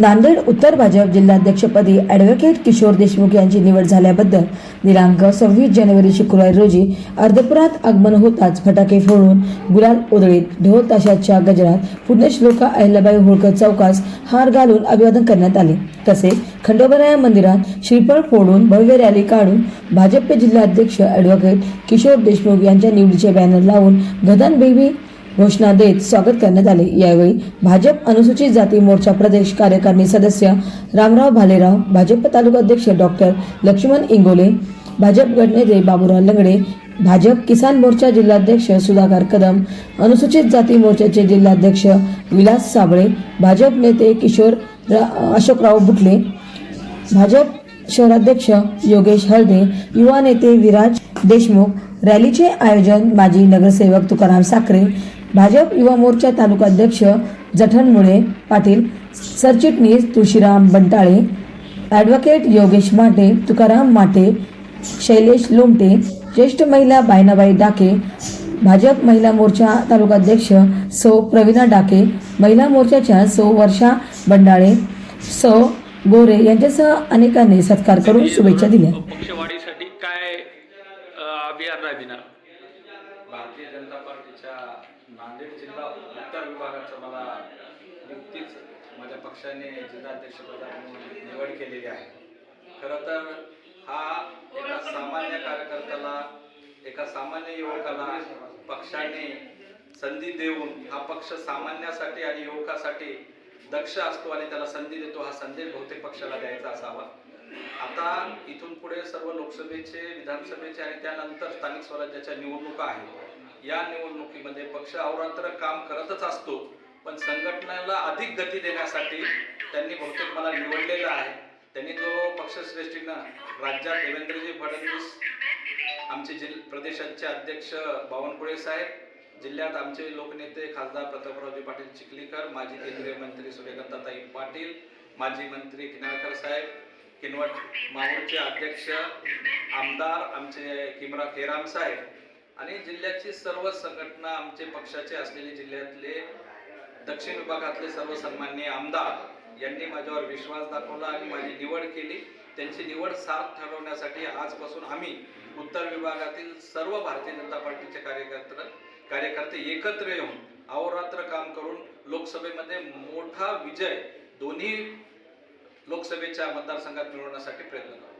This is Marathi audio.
नांदेड उत्तर भाजप जिल्हाध्यक्षपदी ॲडव्होकेट किशोर देशमुख यांची निवड झाल्याबद्दल दिनांक सव्वीस जानेवारी शुक्रवारी रोजी अर्धपुरात आगमन होताच फटाके फोडून गुलाल उधळीत ढोल ताशाच्या गजरात पुण्यश्लोका अहिल्याबाई होळकर चौकास हार घालून अभिवादन करण्यात आले. तसेच खंडोबराया मंदिरात श्रीफळ फोडून भव्य रॅली काढून भाजपचे जिल्हाध्यक्ष ॲडव्होकेट किशोर देशमुख यांच्या निवडीचे बॅनर लावून गदन बेबी घोषणा देत स्वागत करण्यात आले. यावेळी भाजप अनुसूचित जाती मोर्चा प्रदेश कार्यकारिणी सदस्य रामराव भालेराव भाजप तालुका अध्यक्ष डॉक्टर लक्ष्मण इंगोले भाजप गटनेते बाबूराव लंगडे भाजप किसान मोर्चा जिल्हाध्यक्ष सुधाकर कदम अनुसूचित जाती मोर्चाचे जिल्हाध्यक्ष विलास साबळे भाजप नेते किशोर अशोकराव बुटले भाजप शहराध्यक्ष योगेश हळदे युवा नेते विराज देशमुख रॅलीचे आयोजन माजी नगरसेवक तुकाराम साखरे भाजप युवा मोर्चा तालुकाध्यक्ष जठणमुळे पाटील सरचिटणीस तुळशीराम बंटाळे ॲडव्होकेट योगेश माटे तुकाराम माटे शैलेश लोमटे ज्येष्ठ महिला बायनाबाई डाके भाजप महिला मोर्चा तालुकाध्यक्ष सौ प्रवीणा डाके महिला मोर्चाच्या सौ वर्षा बंडाळे सौ गोरे यांच्यासह अनेकांनी सत्कार करून शुभेच्छा दिल्या. भारतीय जनता पार्टीच्या नांदेड जिल्हा उत्तर विभागाचं मला नुकतीच माझ्या पक्षाने जिल्हाध्यक्षपदाकडून निवड केलेली आहे. खरं तर हा एका सामान्य कार्यकर्त्याला एका सामान्य युवकाला पक्षाने संधी देऊन हा पक्ष सामान्यासाठी आणि युवकासाठी दक्ष असतो आणि त्याला संधी देतो हा संदेश बहुतेक पक्षाला द्यायचा असावा. आता इथून पुढे सर्व लोकसभेचे विधानसभेचे आणि त्यानंतर स्थानिक स्वराज्याच्या निवडणुका आहेत. या निवडणुकीमध्ये पक्ष अवरात्र काम करतच असतो पण संघटनेला अधिक गती देण्यासाठी त्यांनी बहुतेक मला निवडलेलं आहे. त्यांनी जो पक्षश्रेष्ठीनं राज्यात देवेंद्रजी फडणवीस आमचे जिल प्रदेशाचे अध्यक्ष बावनकुळे साहेब जिल्ह्यात आमचे लोकनेते खासदार प्रतापरावजी पाटील चिखलीकर माजी केंद्रीय मंत्री सूर्यकांताताई पाटील माजी मंत्री किनाळकर साहेब किनवट माहूरचे अध्यक्ष आमदार आमचे किमरा खेराम साहेब आणि जिल्ह्याची सर्व संघटना आमचे पक्षाचे असलेले जिल्ह्यातले दक्षिण विभागातले सर्व सन्माननीय आमदार यांनी माझ्यावर विश्वास दाखवला आणि माझी निवड केली. त्यांची निवड साथ ठरवण्यासाठी आजपासून आम्ही उत्तर विभागातील सर्व भारतीय जनता पार्टीचे कार्यकर्ते कार्यकर्ते एकत्र येऊन अहोरात्र काम करून लोकसभेमध्ये मोठा विजय दोन्ही लोकसभेच्या मतदारसंघात मिळवण्यासाठी प्रयत्न करू.